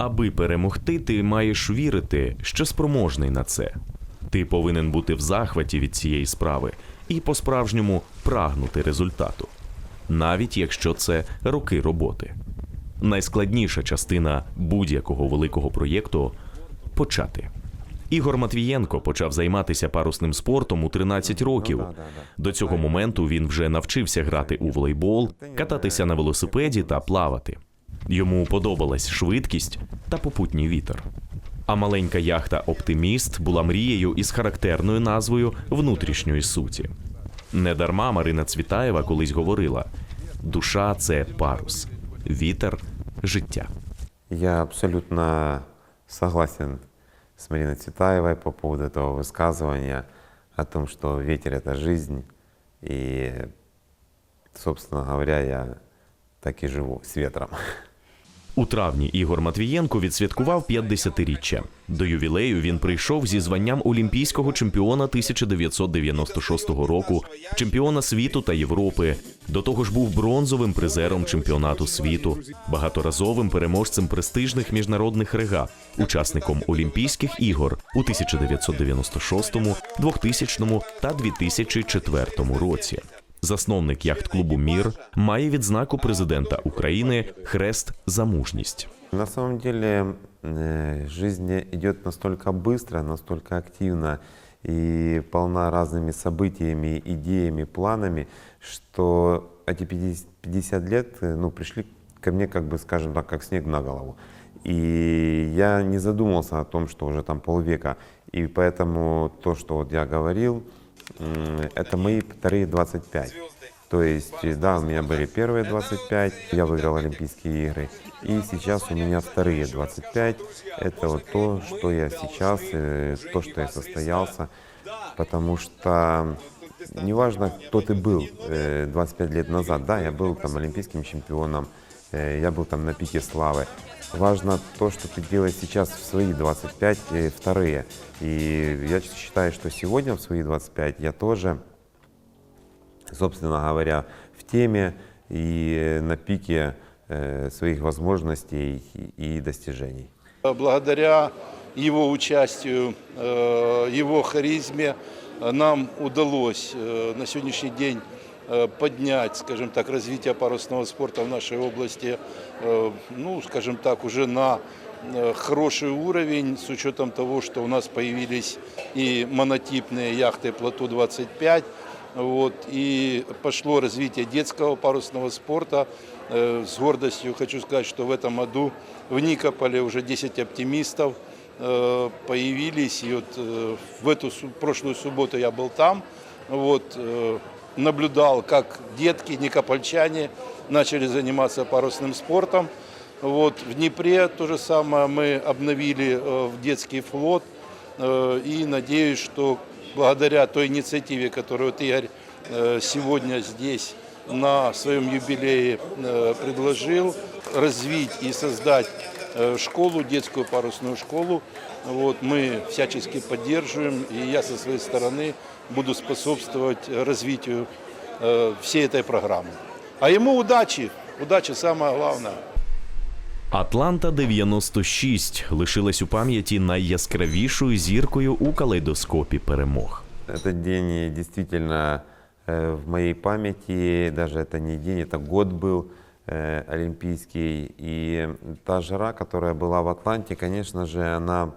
Аби перемогти, ти маєш вірити, що спроможний на це. Ти повинен бути в захваті від цієї справи і по-справжньому прагнути результату, навіть якщо це роки роботи. Найскладніша частина будь-якого великого проєкту почати. Ігор Матвієнко почав займатися парусним спортом у 13 років. До цього моменту він вже навчився грати у волейбол, кататися на велосипеді та плавати. Йому подобалась швидкість та попутній вітер. А маленька яхта Оптиміст була мрією із характерною назвою внутрішньої суті. Недарма Марина Цвітаєва колись говорила: душа це парус, вітер життя. Я абсолютно согласен с Мариной Цветаевой по поводу этого высказывания о том, что ветер — это жизнь. И, собственно говоря, я так и живу с ветром. У травні Ігор Матвієнко відсвяткував 50-річчя. До ювілею він прийшов зі званням олімпійського чемпіона 1996 року, чемпіона світу та Європи. До того ж був бронзовим призером чемпіонату світу, багаторазовим переможцем престижних міжнародних регат, учасником Олімпійських ігор у 1996, 2000 та 2004 році. Засновник яхт-клубу Мір має відзнаку президента України Хрест за мужність. На самом деле э, жизнь идет настолько быстро, настолько активно и полна разными событиями, идеями, планами, что эти 50 50 лет э, ну, пришли ко мне, как бы, скажем так, как снег на голову. И я не задумывался о том, что уже там полвека. И поэтому то, что вот я говорил, м, это мои вторые 25. То есть, э, да, у меня были первые 25, я выиграл Олимпийские игры. И сейчас у меня вторые 25. Это вот то, что я сейчас, э, то, что я состоялся. Потому что неважно, кто ты был э, 25 лет назад. Да, я был там олимпийским чемпионом, э, я был там на пике славы. Важно то, что ты делаешь сейчас в свои 25, э, вторые. И я считаю, что сегодня в свои 25 я тоже собственно говоря, в теме и на пике э, своих возможностей и достижений. Благодаря его участию, э, его харизме нам удалось э, на сегодняшний день поднять, скажем так, развитие парусного спорта в нашей области, э, ну, скажем так, уже на э, хороший уровень, с учетом того, что у нас появились и монотипные яхты «Плато-25», вот, и пошло развитие детского парусного спорта. Э, С гордостью хочу сказать, что в этом году в Никополе уже 10 оптимистов э, появились. И вот э, в эту прошлую субботу я был там, вот, э, наблюдал, как детки, никопольчане начали заниматься парусным спортом. Вот, в Днепре то же самое мы обновили э, в детский флот. Э, И надеюсь, что благодаря той инициативе, которую вот Игорь э, сегодня здесь на своем юбилее предложил, развить и создать школу, детскую парусную школу. Вот, мы всячески поддерживаем, и я со своей стороны буду способствовать развитию э, всей этой программы. А ему удачи, удачи самое главное. Атланта 96 лишилась у пам'яті найяскравішою зіркою у калейдоскопі перемог. Этот день действительно э, в моей памяти, даже это не день, это год был э, олимпийский. И та жара, которая была в Атланте, конечно же, она э,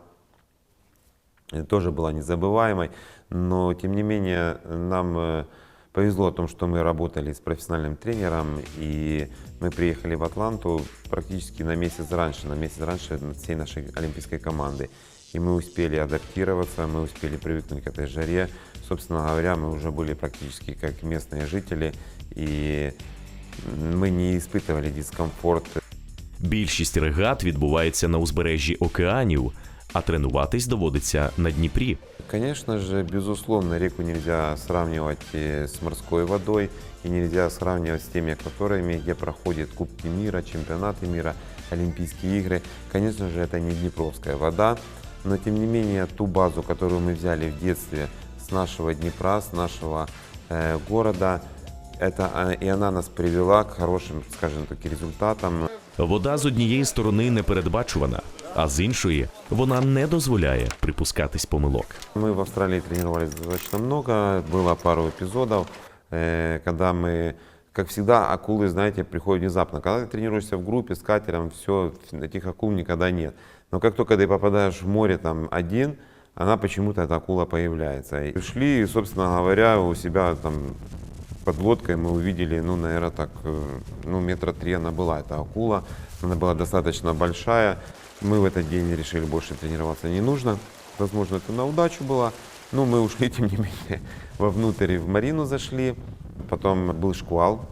тоже была незабываемой. Но, тем не менее, нам э, повезло о том, что мы работали с профессиональным тренером, и мы приехали в Атланту практически на месяц раньше, на месяц раньше всей нашей олимпийской команды. И мы успели адаптироваться, мы успели привыкнуть к этой жаре. Собственно говоря, мы уже были практически как местные жители, и мы не испытывали дискомфорт. Більшість регат відбувається на узбережжі океанів, а тренуватись доводиться на Дніпрі. Конечно же, безусловно, реку нельзя сравнивать э, с морской водой и нельзя сравнивать с теми акваториями, где проходят Кубки мира, чемпионаты мира, Олимпийские игры. Конечно же, это не Днепровская вода, но тем не менее ту базу, которую мы взяли в детстве с нашего Днепра, с нашего э, города, это, а, и она нас привела к хорошим, скажем так, результатам. Вода з однієї сторони непередбачувана, а з іншої вона не дозволяє припускатись помилок. Мы в Австралии тренировались достаточно много, было пару эпизодов, э, когда мы, как всегда, акулы, знаете, приходят внезапно. Когда ты тренируешься в группе с катером, все, этих акул никогда нет. Но как только ты попадаешь в море там один, она почему-то, эта акула появляется. И шли, и, собственно говоря, у себя там под лодкой мы увидели, ну, наверное, так, э, ну, метра три она была, эта акула. Она была достаточно большая. Мы в этот день решили, больше тренироваться не нужно. Возможно, это на удачу было. Но мы ушли, тем не менее, вовнутрь в Марину зашли. Потом был шквал,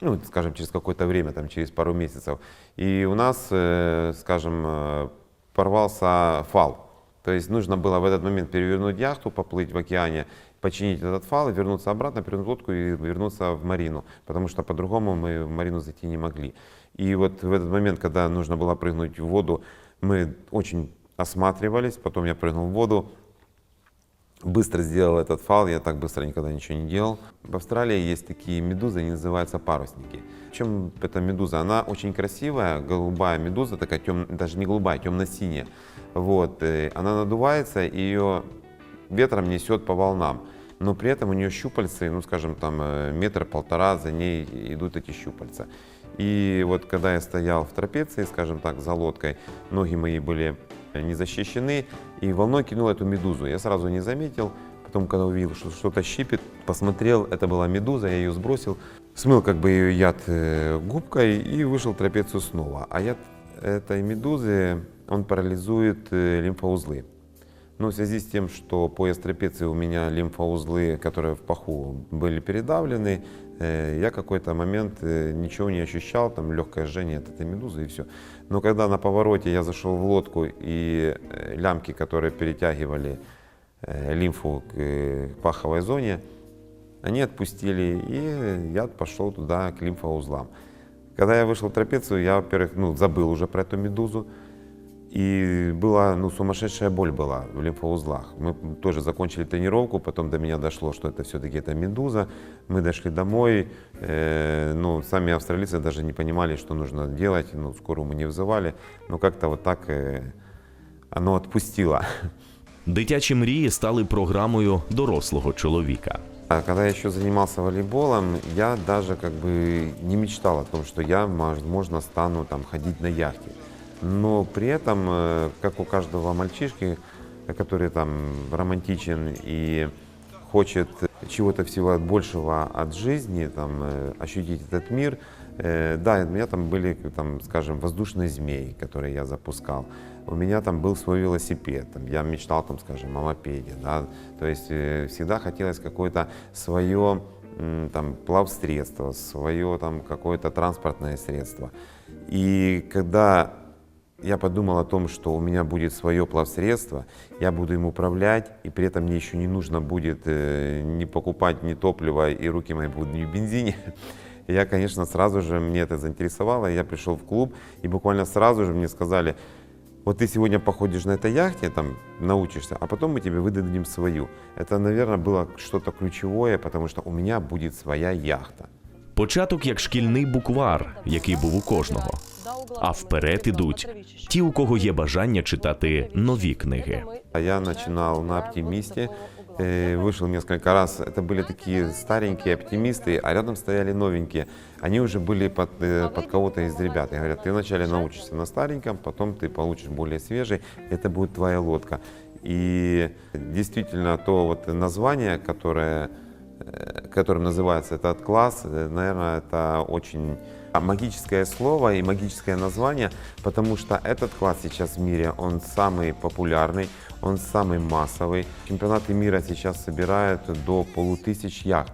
ну, скажем, через какое-то время, там, через пару месяцев. И у нас, э, скажем, э, порвался фал. То есть нужно было в этот момент перевернуть яхту, поплыть в океане, починить этот фал вернуться обратно, перевернуть лодку и вернуться в марину. Потому что по-другому мы в марину зайти не могли. И вот в этот момент, когда нужно было прыгнуть в воду, мы очень осматривались. Потом я прыгнул в воду, быстро сделал этот фал, я так быстро никогда ничего не делал. В Австралии есть такие медузы, они называются парусники. Чем эта медуза? Она очень красивая, голубая медуза, такая тем, даже не голубая, темно-синяя. Вот, э, она надувается, и ее ветром несет по волнам. Но при этом у нее щупальцы, ну скажем, там э, метр-полтора, за ней идут эти щупальца. И вот когда я стоял в трапеции, скажем так, за лодкой, ноги мои были не защищены, и волной кинул эту медузу. Я сразу не заметил, потом, когда увидел, что что-то щипит, посмотрел, это была медуза, я ее сбросил, смыл как бы ее яд э, губкой и вышел в трапецию снова. А яд этой медузы, он парализует э, лимфоузлы. Но в связи с тем, что пояс трапеции у меня лимфоузлы, которые в паху были передавлены, э, я какой-то момент э, ничего не ощущал, там легкое жжение от этой медузы и все. Но когда на повороте я зашел в лодку и э, лямки, которые перетягивали лимфу к паховой зоне, они отпустили, и я пошел туда, к лимфоузлам. Когда я вышел в трапецию, я, во-первых, ну, забыл уже про эту медузу. И была, ну, сумасшедшая боль была в лимфоузлах. Мы тоже закончили тренировку, потом до меня дошло, что это все-таки это медуза. Мы дошли домой, э, ну, сами австралийцы даже не понимали, что нужно делать, ну, скорую мы не вызывали, но как-то вот так э, оно отпустило. Дитячі мрії стали програмою дорослого чоловіка. А Когда я еще занимался волейболом, я даже как бы не мечтал о том, что я, возможно, стану там ходить на яхте. Но при этом, э, как у каждого мальчишки, который там романтичен и хочет чего-то всего большего от жизни, там, э, ощутить этот мир, э, да, у меня там были, там, скажем, воздушные змеи, которые я запускал. У меня там был свой велосипед, там, я мечтал, там, скажем, о мопеде, да, то есть всегда хотелось какое-то свое там, плавсредство, свое там какое-то транспортное средство. И когда я подумал о том, что у меня будет свое плавсредство, я буду им управлять, и при этом мне еще не нужно будет э, не покупать ни топливо, и руки мои будут не в бензине. Я, конечно, сразу же, мне это заинтересовало, я пришел в клуб, и буквально сразу же мне сказали, вот ты сегодня походишь на этой яхте, там научишься, а потом мы тебе выдадим свою. Это, наверное, было что-то ключевое, потому что у меня будет своя яхта. Початок як шкільний буквар, який був у кожного. А вперед ідуть ті, у кого є бажання читати нові книги. А Я начинал на «Оптимисте», э, вышел несколько раз. Это были такие старенькие оптимисты, а рядом стояли новенькие. Они уже были под, э, под кого-то из ребят. И говорят, ты вначале научишься на стареньком, потом ты получишь более свежий, это будет твоя лодка. И действительно, то вот название, которое, э, которым называется этот класс, э, наверное, это очень магическое слово и магическое название, потому что этот класс сейчас в мире, он самый популярный, он самый массовый. Чемпионаты мира сейчас собирают до полутысяч яхт.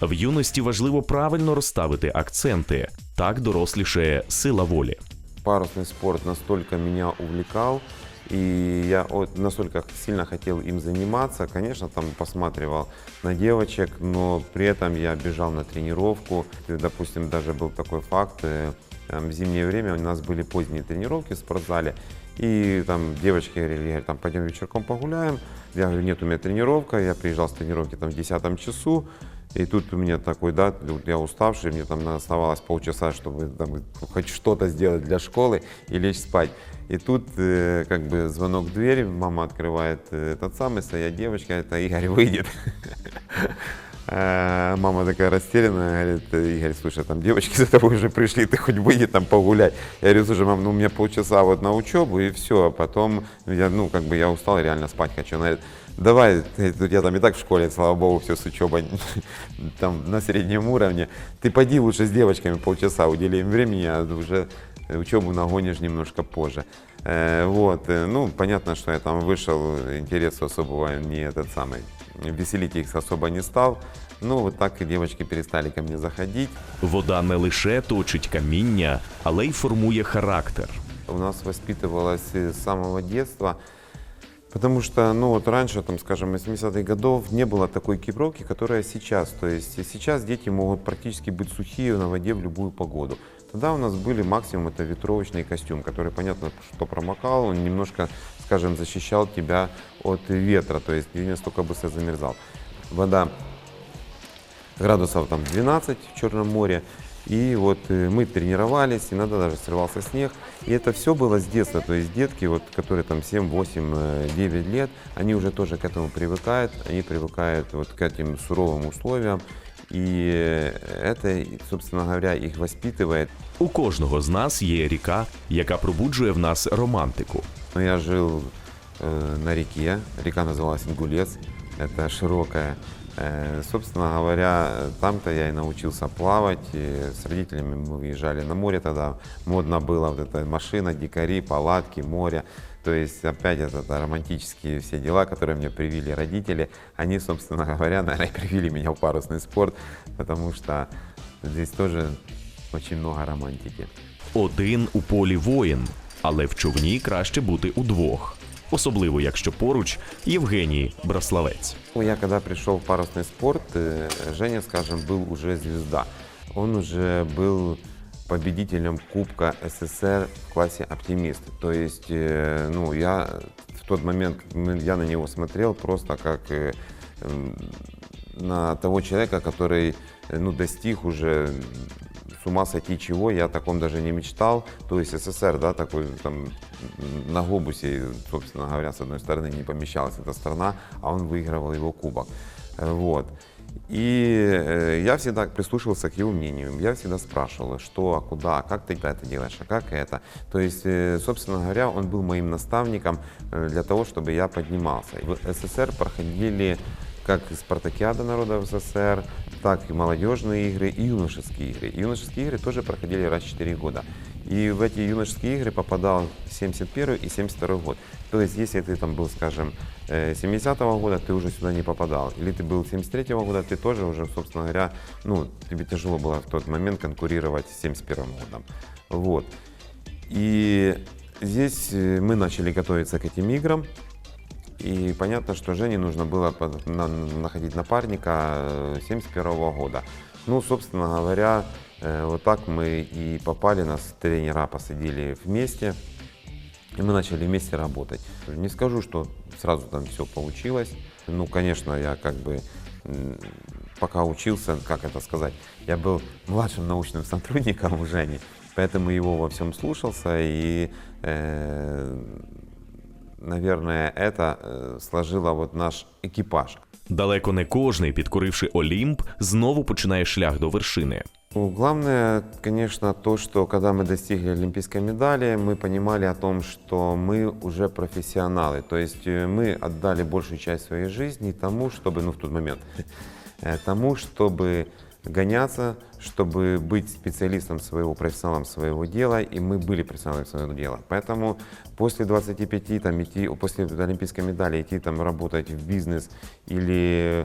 В юності важливо правильно розставити акценти. Так дорослішає сила волі. Парусный спорт настолько меня увлекал, и я вот настолько сильно хотел им заниматься. Конечно, там посматривал на девочек, но при этом я бежал на тренировку. И, допустим, даже был такой факт, э, там, в зимнее время у нас были поздние тренировки в спортзале, и там девочки говорили, там, пойдем вечерком погуляем. Я говорю, нет, у меня тренировка. Я приезжал с тренировки там в 10 часу, И тут у меня такой, да, я уставший, мне там оставалось полчаса, чтобы там, хоть что-то сделать для школы и лечь спать. И тут э, как бы звонок в дверь, мама открывает э, этот самый, стоят девочка, это Игорь выйдет. Э, Мама такая растерянная, говорит, Игорь, слушай, там девочки за тобой уже пришли, ты хоть выйди там погулять. Я говорю, слушай, мам, ну у меня полчаса вот на учебу и все, а потом я, ну как бы я устал, реально спать хочу. Она говорит, давай, тут я там и так в школе, слава богу, все с учебой там на среднем уровне. Ты пойди лучше с девочками полчаса, удели им времени, а уже учебу нагонишь немножко позже. Э, вот, э, ну, понятно, что я там вышел, интереса особого не этот самый, веселить их особо не стал. Ну, вот так и девочки перестали ко мне заходить. Вода не лише точить каміння, але й формує характер. у нас воспитывалось с самого детства. Потому что, ну вот раньше, там, скажем, 80-х годов не было такой экипировки, которая сейчас. То есть сейчас дети могут практически быть сухие на воде в любую погоду. Тогда у нас были максимум это ветровочный костюм, который, понятно, что промокал, он немножко, скажем, защищал тебя от ветра, то есть ты не настолько быстро замерзал. Вода градусов там 12 в Черном море. И вот э, мы тренировались, иногда даже срывался снег. И это все было с детства. То есть детки, вот, которые там 7, 8, э, 9 лет, они уже тоже к этому привыкают. Они привыкают вот к этим суровым условиям. И э, это, собственно говоря, их воспитывает. У кожного з нас є ріка, яка пробуджує в нас романтику. Но я жил э, на реке, река называлась Ингулец, это широкая. Э, собственно говоря, там-то я и научился плавать. И с родителями мы выезжали на море тогда. Модно было вот эта машина, дикари, палатки, море. То есть опять это, это романтические все дела, которые мне привили родители. Они, собственно говоря, наверное, и привили меня в парусный спорт, потому что здесь тоже очень много романтики. Один у полі воїн, але в човні краще бути удвох. Особливо, якщо поруч Євгеній Браславець. Ну, Я когда пришел в парусный спорт, э, Женя, скажем, был уже звезда. Он уже был победителем Кубка СССР в классе «Оптимист». То есть, э, ну, я в тот момент, мы- я на него смотрел просто как э, на того человека, который, э, ну, достиг уже с ума сойти чего, я о таком даже не мечтал. То есть СССР, да, такой там на глобусе, собственно говоря, с одной стороны не помещалась эта страна, а он выигрывал его кубок. Вот. И э, я всегда прислушивался к его мнению. Я всегда спрашивал, что, а куда, а как ты это делаешь, а как это. То есть, э, собственно говоря, он был моим наставником э, для того, чтобы я поднимался. В СССР проходили как спартакиада народов СССР, так и молодежные игры, и юношеские игры. И юношеские игры тоже проходили раз в 4 года. И в эти юношеские игры попадал 71 и 72 год. То есть, если ты там был, скажем, э, 70-го года, ты уже сюда не попадал. Или ты был 73-го года, ты тоже уже, собственно говоря, ну, тебе тяжело было в тот момент конкурировать с 71 годом. Вот. И здесь э, мы начали готовиться к этим играм. И понятно, что Жене нужно было находить напарника э, 71 года. Ну, собственно говоря, э, вот так мы и попали, нас тренера посадили вместе, и мы начали вместе работать. Не скажу, что сразу там все получилось. Ну, конечно, я как бы м, пока учился, как это сказать, я был младшим научным сотрудником у Жени, поэтому его во всем слушался и э, наверное, это э, сложило вот наш экипаж. Далеко не кожний, підкоривши Олімп, знову починає шлях до вершини. Ну, главное, конечно, то, что когда мы достигли олимпийской медали, мы понимали о том, что мы уже профессионалы. То есть э, мы отдали большую часть своей жизни тому, чтобы, ну, в тот момент, э, тому, чтобы гоняться, чтобы быть специалистом своего, профессионалом своего дела, и мы были профессионалами своего дела. Поэтому после 25, там, идти, после олимпийской медали идти там работать в бизнес или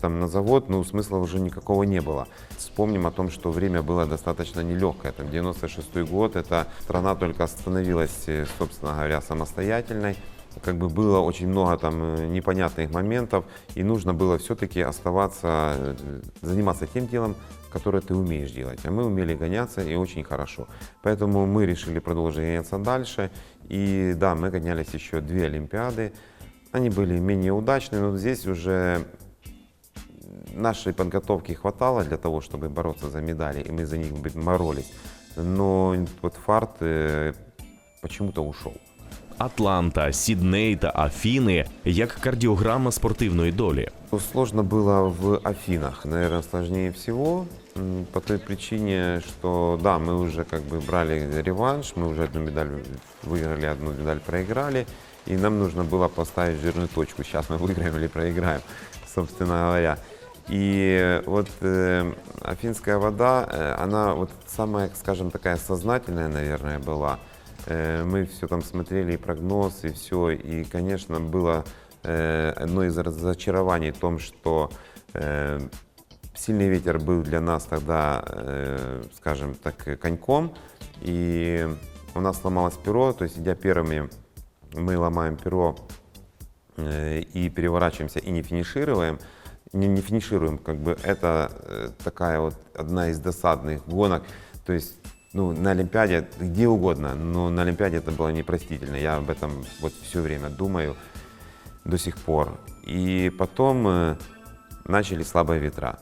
там на завод, ну, смысла уже никакого не было. Вспомним о том, что время было достаточно нелегкое. Там 96 год, эта страна только становилась, э, собственно говоря, самостоятельной. Как бы было очень много там э, непонятных моментов, и нужно было все-таки оставаться, э, заниматься тем делом, которое ты умеешь делать. А мы умели гоняться и очень хорошо. Поэтому мы решили продолжить гоняться дальше. И да, мы гонялись еще две Олимпиады. Они были менее удачные, но здесь уже нашей подготовки хватало для того, чтобы бороться за медали, и мы за них бы боролись. Но вот фарт э, почему-то ушел. Атланта, Сідней та Афіни як кардіограма спортивної долі. Ну, Сложно было в Афинах, наверное, сложнее всего, м, по той причине, что да, мы уже как бы брали реванш, мы уже одну медаль выиграли, одну медаль проиграли, и нам нужно было поставить жирную точку, сейчас мы выиграем или проиграем, собственно говоря. И вот э, афинская вода, э, она вот самая, скажем, такая сознательная, наверное, была. Э, мы все там смотрели, и прогноз, и все. И, конечно, было э, одно из разочарований в том, что э, сильный ветер был для нас тогда, э, скажем так, коньком. И у нас сломалось перо, то есть идя первыми, мы ломаем перо э, и переворачиваемся и не финишируем, не, не финишируем, как бы это э, такая вот одна из досадных гонок, то есть ну, на Олимпиаде, где угодно, но на Олимпиаде это было непростительно, я об этом вот все время думаю до сих пор. И потом э, начали слабые ветра,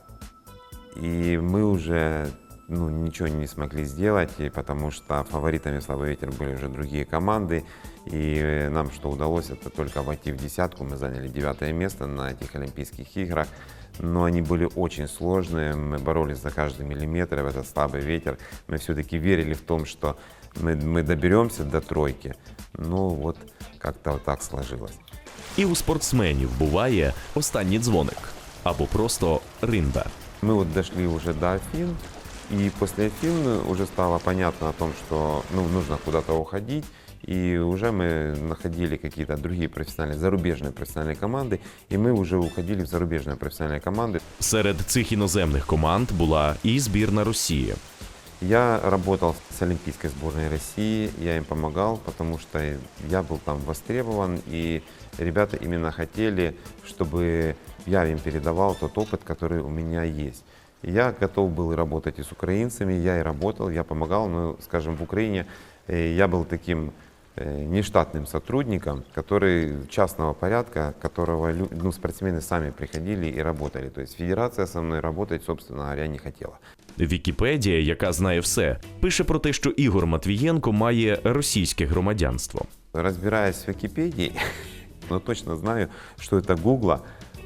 и мы уже ну, ничего не смогли сделать, и потому что фаворитами в слабый ветер были уже другие команды. И э, нам что удалось, это только войти в десятку. Мы заняли девятое место на этих Олимпийских играх. Но они были очень сложные, мы боролись за каждый миллиметр в этот слабый ветер. Мы все-таки верили в том, что мы, мы доберемся до тройки. Ну вот как-то вот так сложилось. І у спортсменів буває останній дзвоник або просто ринда. Мы вот дошли уже до Афин, и после Афин уже стало понятно о том, что ну, нужно куда-то уходить, и уже мы находили какие-то другие профессиональные, зарубежные профессиональные команды, и мы уже уходили в зарубежные профессиональные команды. Серед цих іноземних команд була і збірна Росії. Я работал с Олимпийской сборной России, я им помогал, потому что я был там востребован, и ребята именно хотели, чтобы я им передавал тот опыт, который у меня есть. И Я готов был и работать и с украинцами, я и работал, я помогал, но, скажем, в Украине э, я был таким э, нештатным сотрудником, который частного порядка, которого лю- ну, спортсмены сами приходили и работали. То есть федерация со мной работать, собственно говоря, не хотела. Вікіпедія, яка знає все, пише про те, що Ігор Матвієнко має російське громадянство. Разбираясь в Википедии, но точно знаю, что это Гугла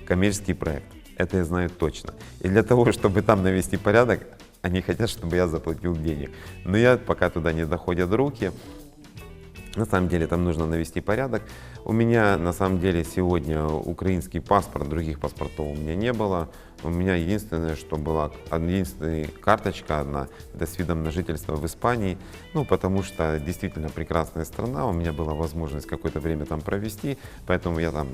коммерческий проект. Это я знаю точно. И для того, чтобы там навести порядок, они хотят, чтобы я заплатил денег. Но я пока туда не доходят руки. На самом деле там нужно навести порядок. У меня на самом деле сегодня украинский паспорт, других паспортов у меня не было. У меня единственное, что была единственная карточка одна, это с видом на жительство в Испании. Ну, потому что действительно прекрасная страна, у меня была возможность какое-то время там провести, поэтому я там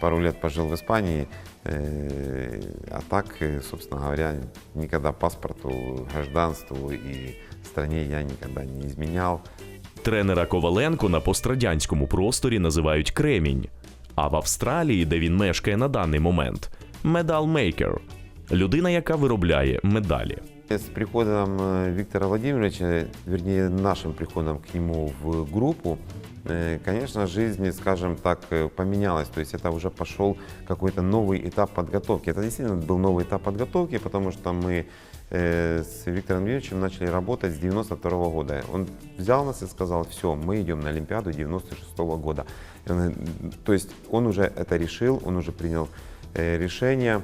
пару лет пожил в Испании. Э, А так, э, собственно говоря, никогда паспорту, гражданству и стране я никогда не изменял. Тренера Коваленко на пострадянському просторі називають Кремінь, а в Австралії, де він мешкає на даний момент, медалмейкер людина, яка виробляє медалі. С приходом э, Виктора Владимировича, вернее, нашим приходом к нему в группу, э, конечно, жизнь, скажем так, э, поменялась. То есть это уже пошел какой-то новый этап подготовки. Это действительно был новый этап подготовки, потому что мы э, с Виктором Владимировичем начали работать с 92 года. Он взял нас и сказал, все, мы идем на Олимпиаду 96 года. Э, То есть он уже это решил, он уже принял э, решение.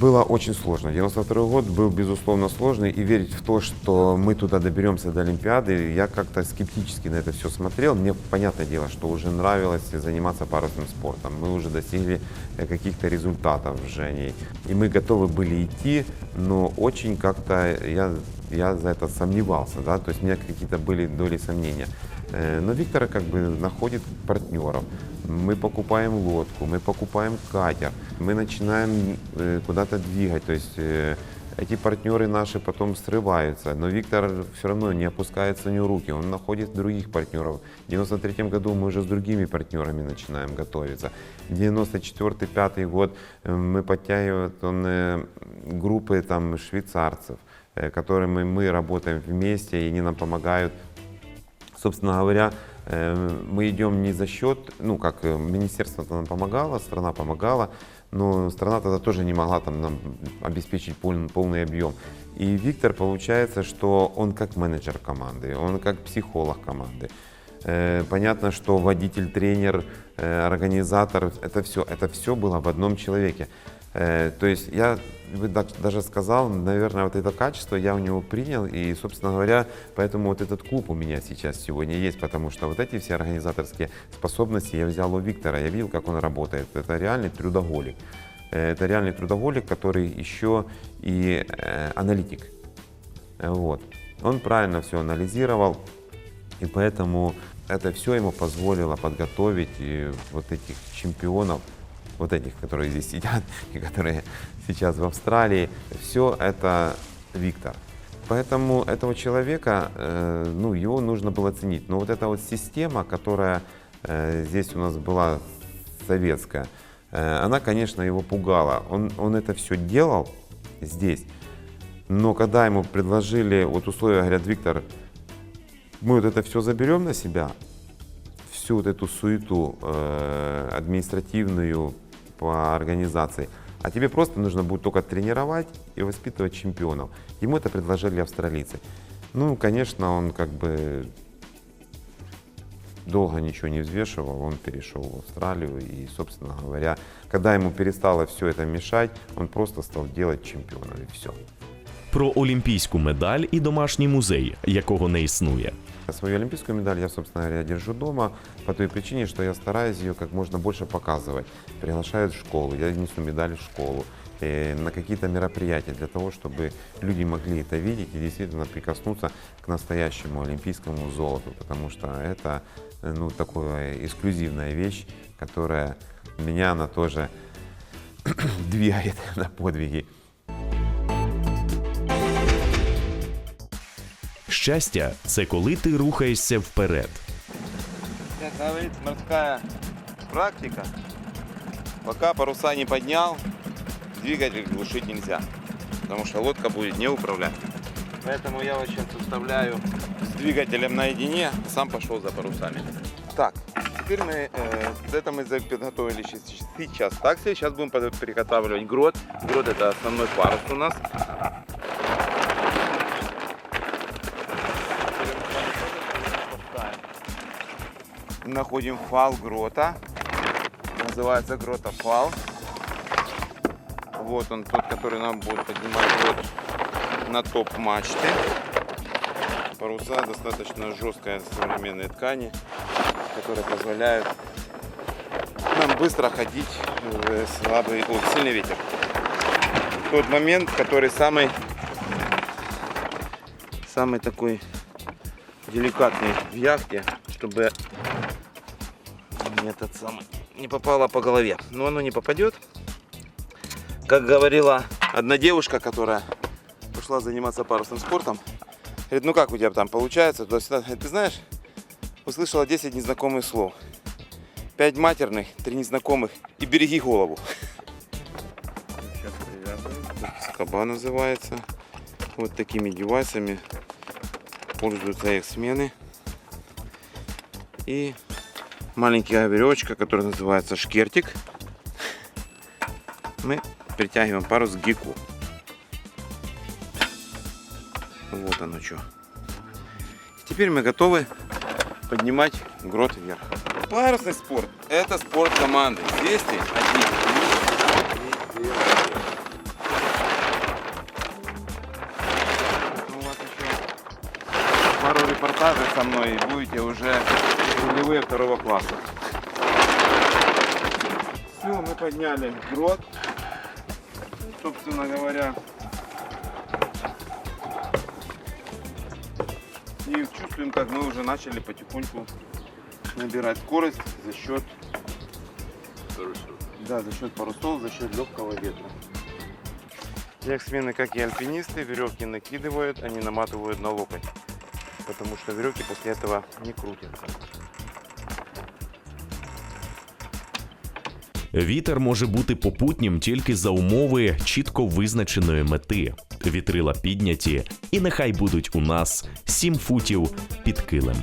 Было очень сложно. 92 год был, безусловно, сложный. И верить в то, что мы туда доберемся до Олимпиады, я как-то скептически на это все смотрел. Мне, понятное дело, что уже нравилось заниматься парусным спортом. Мы уже достигли э, каких-то результатов с Женей. И мы готовы были идти, но очень как-то я, я за это сомневался. Да? То есть у меня какие-то были доли сомнения. Э, Но Виктор как бы находит партнеров. Мы покупаем лодку, мы покупаем катер, мы начинаем э, куда-то двигать. То есть э, эти партнеры наши потом срываются. Но Виктор все равно не опускает Саню руки, он находит других партнеров. В 93 году мы уже с другими партнерами начинаем готовиться. В 94-5 год мы подтягиваем он, группы там, швейцарцев, которыми мы работаем вместе, и они нам помогают собственно говоря, Э, Мы идем не за счет, ну как э, министерство нам помогало, страна помогала, но страна тогда тоже не могла там нам обеспечить полный, полный объем. И Виктор получается, что он как менеджер команды, он как психолог команды. Э, Понятно, что водитель, тренер, организатор, это все, это все было в одном человеке. То есть я так даже сказал, наверное, вот это качество я у него принял, и, собственно говоря, поэтому вот этот клуб у меня сейчас сегодня есть, потому что вот эти все организаторские способности я взял у Виктора, я видел, как он работает. Это реальный трудоголик. Э, Это реальный трудоголик, который еще и э, аналитик. Э, Вот. Он правильно все анализировал, и поэтому это все ему позволило подготовить вот этих чемпионов, вот этих, которые здесь сидят и которые сейчас в Австралии. Все это Виктор. Поэтому этого человека, э, ну, его нужно было ценить. Но вот эта вот система, которая э, здесь у нас была советская, э, она, конечно, его пугала. Он, он это все делал здесь. Но когда ему предложили вот условия, говорят, Виктор, мы вот это все заберем на себя, всю вот эту суету э, административную по организации, а тебе просто нужно будет только тренировать и воспитывать чемпионов. Ему это предложили австралийцы. Ну, конечно, он как бы долго ничего не взвешивал, он перешел в Австралию и, собственно говоря, когда ему перестало все это мешать, он просто стал делать чемпионов и все. Про олімпійську медаль і домашній музей, якого не існує. Свою олимпийскую медаль я, собственно говоря, держу дома по той причине, что я стараюсь ее как можно больше показывать. Приглашают в школу, я несу медаль в школу, э, на какие-то мероприятия для того, чтобы люди могли это видеть и действительно прикоснуться к настоящему олимпийскому золоту, потому что это э, ну, такая эксклюзивная вещь, которая меня она тоже двигает на подвиги. Щастя це коли ти рухаєшся вперед. Как говорит морская практика, пока паруса не поднял, двигатель глушить нельзя, потому что лодка будет не управлять. Поэтому я вот сейчас оставляю с двигателем наедине, сам пошел за парусами. Так, теперь мы, э, это мы подготовили сейчас такси, сейчас будем приготавливать грот. Грот это основной парус у нас. Находим фал грота. Называется грота фал. Вот он тот, который нам будет поднимать грот на топ мачте. Паруса достаточно жесткая современные ткани, которые позволяют нам быстро ходить в слабый, ой, сильный ветер. Тот момент, который самый, самый такой деликатный в яхте, чтобы этот самый не попало по голове. Но оно не попадет. Как говорила одна девушка, которая пошла заниматься парусным спортом, говорит, ну как у тебя там получается? Ты знаешь, услышала 10 незнакомых слов. 5 матерных, 3 незнакомых и береги голову. Скоба называется. Вот такими девайсами пользуются их смены. И маленькая веревочка, которая называется шкертик. Мы притягиваем парус к гику. Вот оно что. Теперь мы готовы поднимать грот вверх. Парусный спорт – это спорт команды. Здесь ты один. Ну, у вас еще пару репортажей со мной и будете уже рулевые второго класса. Все, мы подняли грот. Собственно говоря. И чувствуем, как мы уже начали потихоньку набирать скорость за счет да, за счет парусов, за счет легкого ветра. Яхтсмены, как и альпинисты, веревки накидывают, они наматывают на локоть, потому что веревки после этого не крутятся. Вітер може бути попутнім тільки за умови чітко визначеної мети. Вітрила підняті, і нехай будуть у нас сім футів під килем.